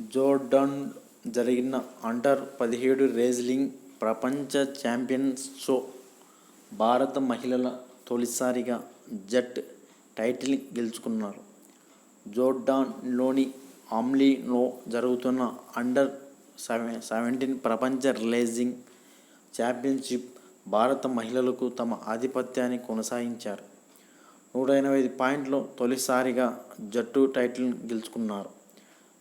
Jordan జరిగిన under పదిహేడు రేజ్లింగ్ ప్రపంచ ఛాంపియన్షిప్లో భారత మహిళల తొలిసారిగా జట్ టైటిల్ గెలుచుకున్నారు. జోర్డాన్లోని ఆమ్లీలో జరుగుతున్న అండర్ సెవెంటీన్ ప్రపంచ రిలేజింగ్ ఛాంపియన్షిప్ భారత మహిళలకు తమ ఆధిపత్యాన్ని కొనసాగించారు. నూట ఎనభై ఐదు పాయింట్లు తొలిసారిగా జట్టు టైటిల్ గెలుచుకున్నారు.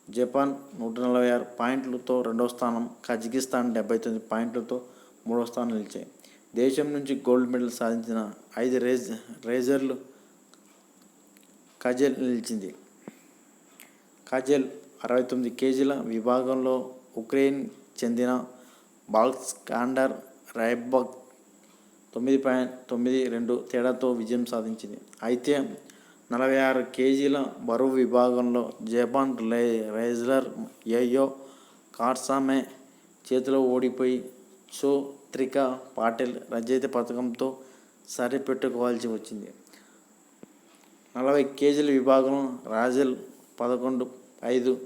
జపాన్ నూట నలభై ఆరు పాయింట్లతో రెండో స్థానం, కజకిస్తాన్ డెబ్బై తొమ్మిది పాయింట్లతో మూడో స్థానం నిలిచాయి. దేశం నుంచి గోల్డ్ మెడల్ సాధించిన ఐదు రేజ్ రేజర్లు కజల్ నిలిచింది. కజల్ అరవై తొమ్మిది కేజీల విభాగంలో ఉక్రెయిన్కు చెందిన అలెక్సాండ్రా రైబాక్పై తొమ్మిది పాయింట్ తొమ్మిది రెండు తేడాతో విజయం సాధించింది. అయితే నలభై ఆరు కేజీల బరువు విభాగంలో జపాన్ రై రైజ్లర్ ఏయో కార్సామే చేతిలో ఓడిపోయి చో త్రిక పాటిల్ రజత పథకంతో సరిపెట్టుకోవాల్సి వచ్చింది. నలభై కేజీల విభాగం రాజల్ పదకొండు ఐదు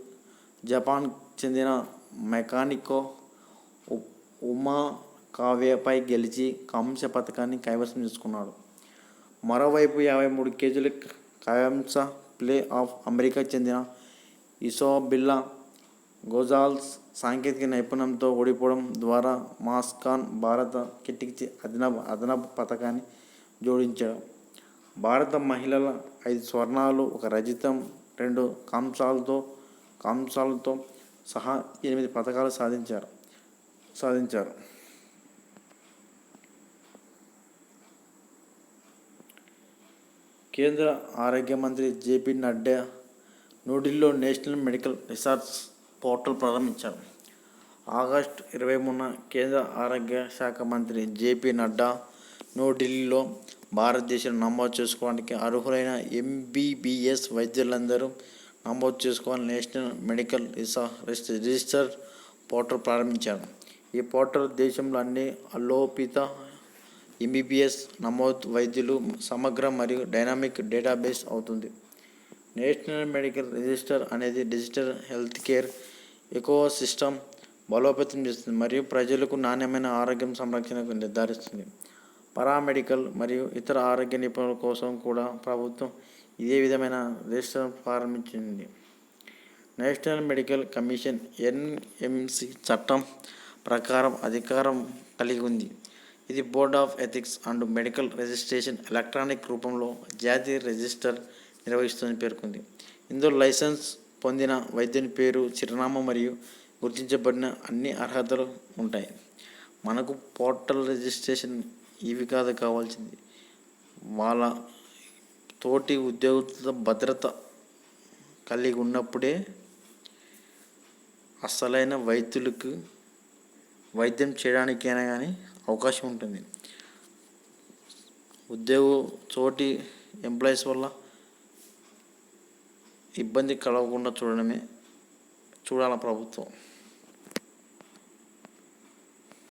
జపాన్కు చెందిన మెకానికో ఉమా కావ్యపై గెలిచి కాంస్య పథకాన్ని కైవసం చేసుకున్నాడు. మరోవైపు యాభై మూడు కేజీల కాంస్య ప్లే ఆఫ్ అమెరికాకు చెందిన ఇసోబిల్లా గోజాల్స్ సాంకేతిక నైపుణ్యంతో ఓడిపోవడం ద్వారా మాస్కాన్ భారత కిట్కి అదనపు పథకాన్ని జోడించాడు. భారత మహిళల ఐదు స్వర్ణాలు, ఒక రజితం రెండు కాంస్యాలతో సహా ఎనిమిది పథకాలు సాధించారు సాధించారు. కేంద్ర ఆరోగ్య మంత్రి జేపీ నడ్డా న్యూఢిల్లీలో నేషనల్ మెడికల్ రీసెర్చ్ పోర్టల్ ప్రారంభించారు. ఆగస్టు ఇరవై మూడున కేంద్ర ఆరోగ్య శాఖ మంత్రి జేపీ నడ్డా న్యూఢిల్లీలో భారతదేశం నమోదు చేసుకోవడానికి అర్హులైన ఎంబీబీఎస్ వైద్యులందరూ నమోదు చేసుకోవాలని నేషనల్ మెడికల్ రిజిస్టర్ పోర్టల్ ప్రారంభించారు. ఈ పోర్టల్ దేశంలో అన్ని అలోపిత ఎంబీబీఎస్ నమోదు వైద్యులు సమగ్ర మరియు డైనమిక్ డేటాబేస్ అవుతుంది. నేషనల్ మెడికల్ రిజిస్టర్ అనేది digital health care ecosystem బలోపేతం చేస్తుంది మరియు ప్రజలకు నాణ్యమైన ఆరోగ్య సంరక్షణకు నిర్ధారిస్తుంది. పారామెడికల్ మరియు ఇతర ఆరోగ్య నిపుణుల కోసం కూడా ప్రభుత్వం ఇదే విధమైన రిజిస్టర్ ప్రారంభించింది. నేషనల్ మెడికల్ కమిషన్ ఎన్ఎంసి చట్టం ప్రకారం అధికారం కలిగి ఉంది. ఇది board of ethics and medical registration electronic రూపంలో జాతీయ రిజిస్టర్ నిర్వహిస్తుందని పేర్కొంది. ఇందులో లైసెన్స్ పొందిన వైద్యుని పేరు, చిరునామా మరియు గుర్తించబడిన అన్ని అర్హతలు ఉంటాయి. మనకు పోర్టల్ రిజిస్ట్రేషన్ ఇవి కాదు కావాల్సింది వాళ్ళ తోటి ఉద్యోగులతో భద్రత కలిగి ఉన్నప్పుడే అసలైన వైద్యులకు వైద్యం చేయడానికైనా కానీ అవకాశం ఉంటుంది. ఉద్యోగ చోటి ఎంప్లాయీస్ వల్ల ఇబ్బంది కలగకుండా చూడాల ప్రభుత్వం.